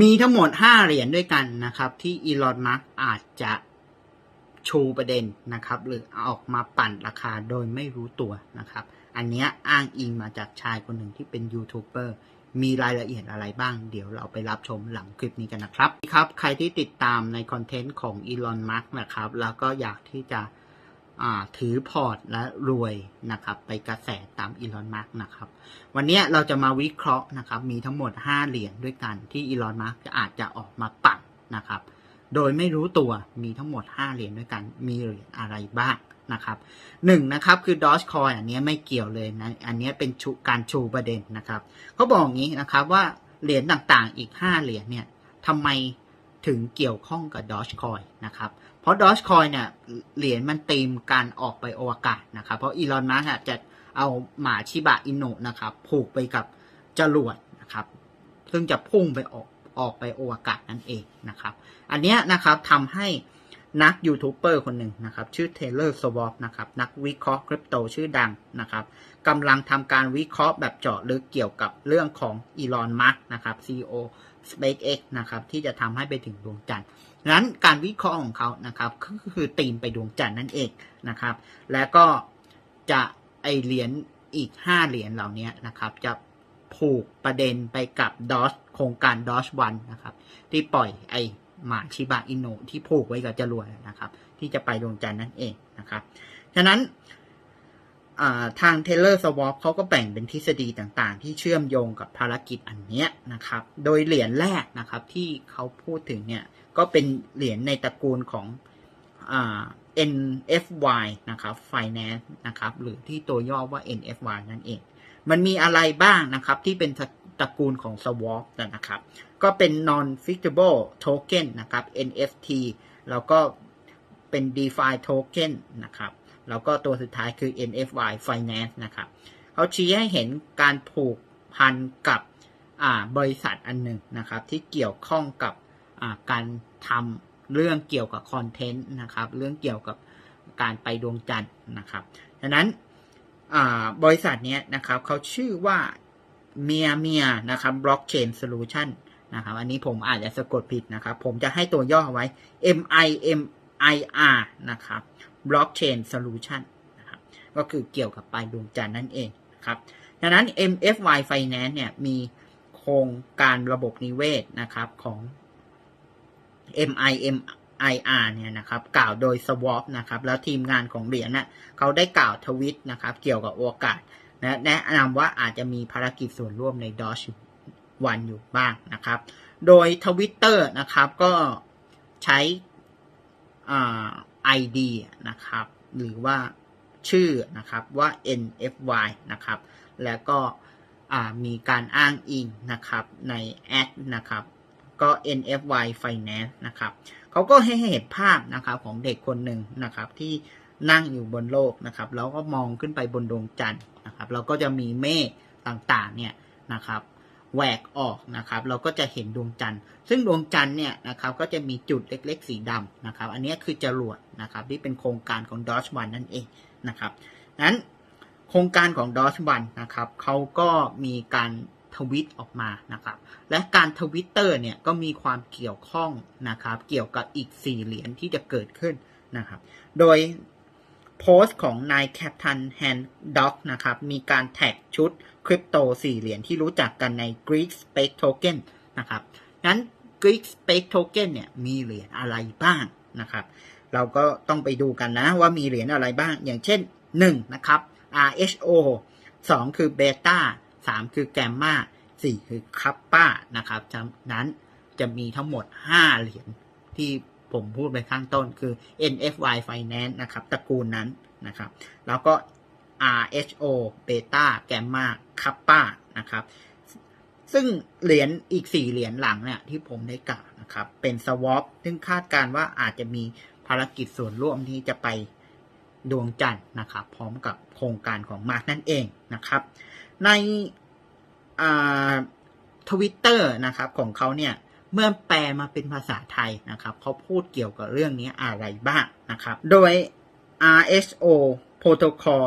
มีทั้งหมด 5 เหรียญด้วยกันนะครับ ที่อีลอนมัสอาจจะชูประเด็นนะครับ หรือออกมาปั่นราคาโดยไม่รู้ตัวนะครับ อันนี้อ้างอิงมาจากชายคนหนึ่งที่เป็นยูทูบเบอร์มีรายละเอียดอะไรบ้าง เดี๋ยวเราไปรับชมหลังคลิปนี้กันนะครับครับ ใครที่ติดตามในคอนเทนต์ของอีลอนมัสนะครับ แล้วก็อยากที่จะ ถือพอร์ตและรวยนะครับ ไปกระแสตามอีลอนมัสนะครับ วันนี้เราจะมาวิเคราะห์นะครับ มีทั้งหมด 5 เหรียญด้วยกันที่อีลอนมัสอาจจะออกมาปั่นนะครับ โดยไม่รู้ตัวมีทั้งหมด 5 เหรียญด้วยกัน มีเหรียญอะไรบ้างนะครับหนึ่งนะครับคือ Dogecoin อันนี้ไม่เกี่ยวเลยนะ อันนี้เป็นชูการชูประเด็นนะครับเขาบอกอย่างนี้นะครับว่าเหรียญต่างๆอีก 5 เหรียญเนี่ยทำไมถึงเกี่ยวข้องกับ Dogecoin นะครับ เพราะ Dogecoin เนี่ยเหรียญมันตีมการออกไปอวกาศนะครับ เพราะอีลอนมัสจะเอาหมาชิบะอินุนะครับผูกไปกับจรวดนะครับ ซึ่งจะพุ่งไปออกออกไปอวกาศนั่นเองนะครับ อันเนี้ยนะครับทำให้นักยูทูบเบอร์คนหนึ่งนะครับ ชื่อเทเลอร์สวอปนะครับ นักวิเคราะห์คริปโตชื่อดังนะครับกำลังทำการวิเคราะห์แบบเจาะลึกเกี่ยวกับเรื่องของอีลอนมัสนะครับ CEO SpaceX นะครับ ที่จะทำให้ไปถึงดวงจันทร์ นั้นการวิเคราะห์ของเขานะครับก็คือตีมไปดวงจันทร์นั่นเองนะครับ และก็จะไอเหรียญอีก 5 เหรียญเหล่านี้นะครับ จะผูกประเด็นไปกับดอ g โครงการดอ g วันนะครับ ที่ปล่อยไอหมาชิบะอินโนที่ผูกไว้กับจรวดนะครับ ที่จะไปดวงจันทร์นั่นเองนะครับ ฉะนั้น ทางเทเลอร์สวอปเขาก็แบ่งเป็นทฤษฎีต่างๆ ที่เชื่อมโยงกับภารกิจอันเนี้ยนะครับ โดยเหรียญแรกนะครับที่เขาพูดถึงเนี่ยก็เป็นเหรียญในตระกูลของอ NFY นะครับ Finance นะครับหรือที่ตัวย่อว่า NFY นั่นเอง มันมีอะไรบ้างนะครับที่เป็นตระกูลของ Swap นะครับ ก็เป็น non fungible token นะครับ NFT แล้วก็เป็น DeFi token นะครับ แล้วก็ตัวสุดท้ายคือ NFY Finance นะครับเขาชี้ให้เห็นการผูกพันกับบริษัทอันหนึ่งนะครับ ที่เกี่ยวข้องกับการทำเรื่องเกี่ยวกับคอนเทนต์นะครับ เรื่องเกี่ยวกับการไปดวงจันทร์นะครับดังนั้นบริษัทนี้นะครับเขาชื่อว่าเมียเมียนะครับบล็อกเชนโซลูชันนะครับอันนี้ผมอาจจะสะกดผิดนะครับ ผมจะให้ตัวย่อไว้ M I M I R นะครับ Blockchain Solution นะครับก็คือเกี่ยวกับปลายดวงจันทร์นั่นเองนะครับดังนั้น MFY Finance เนี่ยมีโครงการระบบนิเวศนะครับของ MIMIR เนี่ยนะครับกล่าวโดย Swap นะครับแล้วทีมงานของเหรียญน่ะเขาได้กล่าวทวิตนะครับเกี่ยวกับโอกาสนะแนะนำว่าอาจจะมีภารกิจส่วนร่วมใน Doge วันอยู่บ้างนะครับ โดยทวิตเตอร์นะครับก็ใช้อ่า ID นะครับ หรือว่าชื่อนะครับว่า NFY นะครับ แล้วก็มีการอ้างอิงนะครับในแอดนะครับก็ NFY Finance นะครับเขาก็ให้เห็นภาพนะครับของเด็กคนหนึ่งนะครับที่นั่งอยู่บนโลกนะครับแล้วก็มองขึ้นไปบนดวงจันทร์นะครับเราก็จะมีเมฆต่างๆเนี่ยนะครับ แหวกออกนะครับ เราก็จะเห็นดวงจันทร์ ซึ่งดวงจันทร์เนี่ยนะครับก็จะมีจุดเล็กๆ สีดำนะครับ อันนี้คือจรวดนะครับที่เป็นโครงการของดอชวันนั่นเองนะครับนั้นโครงการของดอชวันนะครับเขาก็มีการทวิตออกมานะครับ และการทวิตเตอร์เนี่ยก็มีความเกี่ยวข้องนะครับ เกี่ยวกับอีก 4 เหรียญที่จะเกิดขึ้นนะครับ โดย โพสต์ของนายแคปทันแฮนด็อกนะครับ มีการแท็กชุดคริปโต4เหรียญที่รู้จักกันใน Greek Space Token นะครับงั้น Greek Space Token เนี่ยมีเหรียญอะไรบ้างนะครับ เราก็ต้องไปดูกันนะว่ามีเหรียญอะไรบ้าง อย่างเช่น 1 นะครับ RHO 2 คือ Beta 3 คือ Gamma 4 คือ Kappa นะครับจากนั้นจะมีทั้งหมด 5 เหรียญที่ ผมพูดไปข้างต้นคือ NFY Finance นะครับตระกูลนั้นนะครับ แล้วก็ RHO Beta Gamma Kappa นะครับซึ่งเหรียญอีก 4 เหรียญหลังเนี่ยที่ผมได้กล่าวนะครับ เป็น Swap ซึ่งคาดการว่าอาจจะมีภารกิจส่วนร่วมที่จะไปดวงจันทร์นะครับ พร้อมกับโครงการของมาร์กนั่นเองนะครับ ในทวิตเตอร์นะครับของเขาเนี่ย เมื่อแปลมาเป็นภาษาไทยนะครับเขาพูดเกี่ยวกับเรื่องนี้อะไรบ้างนะครับ โดย RSO protocol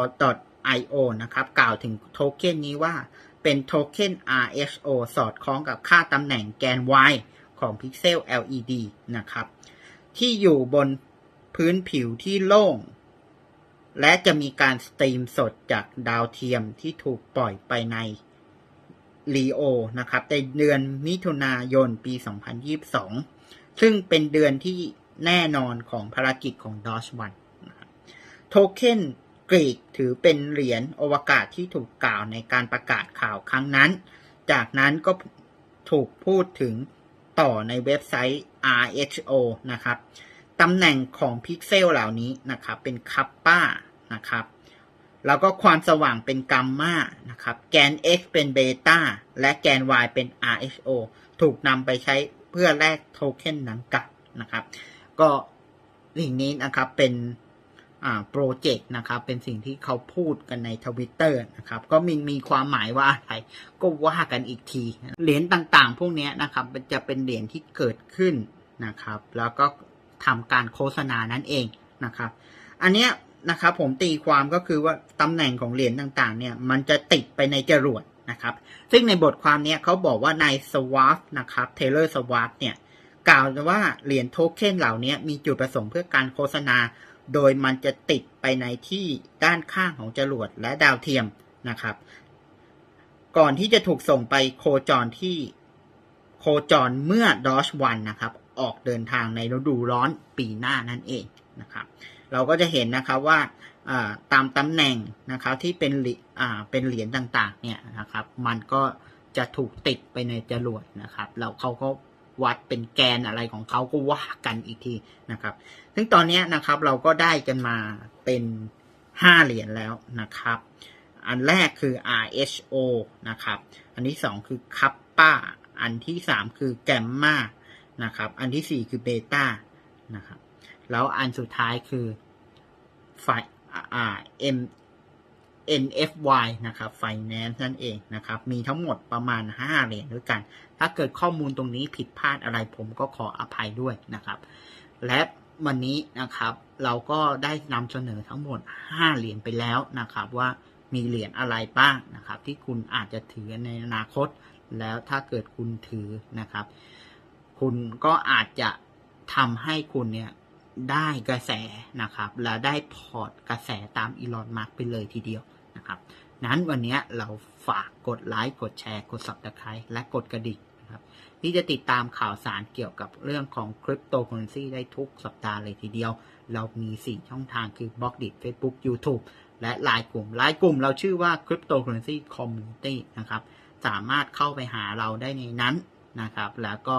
io นะครับกล่าวถึงโทเค็นนี้ว่าเป็นโทเค็น RSO สอดคล้องกับค่าตำแหน่งแกน Y ของพิกเซล LED นะครับ ที่อยู่บนพื้นผิวที่โล่ง และจะมีการสตรีมสดจากดาวเทียมที่ถูกปล่อยไปใน Leo นะครับในเดือนมิถุนายนปี 2022 ซึ่งเป็นเดือนที่แน่นอนของภารกิจของ Doge 1นะโทเค็นกรีกถือเป็นเหรียญอวกาศที่ถูกกล่าวในการประกาศข่าวครั้งนั้น จากนั้นก็ถูกพูดถึงต่อในเว็บไซต์ RHO นะครับ ตำแหน่งของพิกเซลเหล่านี้นะครับ เป็นคัปป้านะครับ แล้วก็ความสว่างเป็นกัมมานะครับ แกน x เป็นเบต้าและแกน y เป็น RHO ถูกนำไปใช้เพื่อแลกโทเค็นนั้นกลับนะครับ ก็สิ่งนี้นะครับเป็นโปรเจกต์นะครับ เป็นสิ่งที่เขาพูดกันในทวิตเตอร์นะครับ ก็มีมีความหมายว่าอะไร ก็ว่ากันอีกที เหรียญต่างๆ พวกนี้นะครับจะเป็นเหรียญที่เกิดขึ้นนะครับ แล้วก็ทำการโฆษณานั่นเองนะครับ อันเนี้ย นะครับผมตีความก็คือว่าตำแหน่งของเหรียญต่างๆ เนี่ย มันจะติดไปในจรวดนะครับ ซึ่งในบทความเนี้ยเขาบอกว่านายสวาฟนะครับเทเลอร์สวาฟเนี่ยกล่าวว่าเหรียญโทเค็นเหล่านี้มีจุดประสงค์เพื่อการโฆษณา โดยมันจะติดไปในที่ด้านข้างของจรวดและดาวเทียมนะครับ ก่อนที่จะถูกส่งไปโคจรที่โคจรเมื่อดอชวันนะครับ ออกเดินทางในฤดูร้อนปีหน้านั่นเองนะครับ เราก็จะเห็นนะครับว่าตามตำแหน่งนะครับที่เป็นเหรีอ่าเป็นเหรียญต่างๆเนี่ยนะครับมันก็จะถูกติดไปในจรวดนะครับแล้วเขาก็วัดเป็นแกนอะไรของเขาก็ว่ากันอีกทีนะครับ ซึ่งตอนนี้นะครับเราก็ได้กันมาเป็น 5 เหรียญแล้วนะครับ อันแรกคือ RHO นะครับ อันที่ 2 คือ Kappa อันที่ 3 คือ Gamma นะครับ อันที่ 4 คือ Beta นะครับ แล้วอันสุดท้ายคือ ไฟอ่า M NFY นะครับ Finance นั่นเองนะครับ มีทั้งหมดประมาณ 5 เหรียญด้วยกัน ถ้าเกิดข้อมูลตรงนี้ผิดพลาดอะไรผมก็ขออภัยด้วยนะครับ และวันนี้นะครับ เราก็ได้นำเสนอทั้งหมด 5 เหรียญไปแล้วนะครับ ว่ามีเหรียญอะไรบ้างนะครับ ที่คุณอาจจะถือในอนาคต แล้วถ้าเกิดคุณถือนะครับ คุณก็อาจจะทำให้คุณเนี่ย ได้กระแสนะครับ และได้พอร์ตกระแสตามอีลอนมาร์กไปเลยทีเดียวนะครับ นั้นวันนี้เราฝากกดไลค์กดแชร์ กด subscribe และกดกระดิ่งนะครับ ที่จะติดตามข่าวสารเกี่ยวกับเรื่องของคริปโตเคอเรนซีได้ทุกสัปดาห์เลยทีเดียว เรามี 4 ช่องทางคือ b l o g d i t Facebook YouTube และไลน์กลุ่มไลน์กลุ่มเราชื่อว่า Cryptocurrency Community นะครับ สามารถเข้าไปหาเราได้ในนั้นนะครับ แล้วก็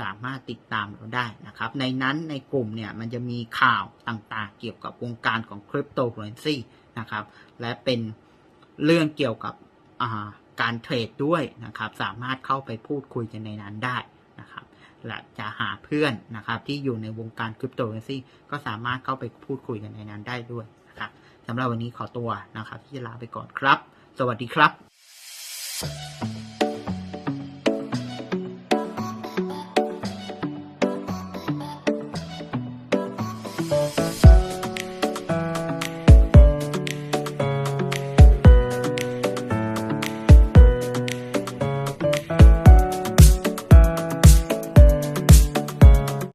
สามารถติดตามเราได้นะครับ ในนั้นในกลุ่มเนี่ยมันจะมีข่าวต่างๆ เกี่ยวกับวงการของคริปโตเคอเรนซีนะครับ และเป็นเรื่องเกี่ยวกับาการเทรดด้วยนะครับ สามารถเข้าไปพูดคุยกันในนั้นได้นะครับและจะหาเพื่อนนะครับที่อยู่ในวงการคริปโตเคอเรนซีก็สามารถเข้าไปพูดคุยกันในนั้นได้ด้วยนะครับสำหรับวันนี้ขอตัวนะครับที่จะลาไปก่อนครับ สวัสดีครับ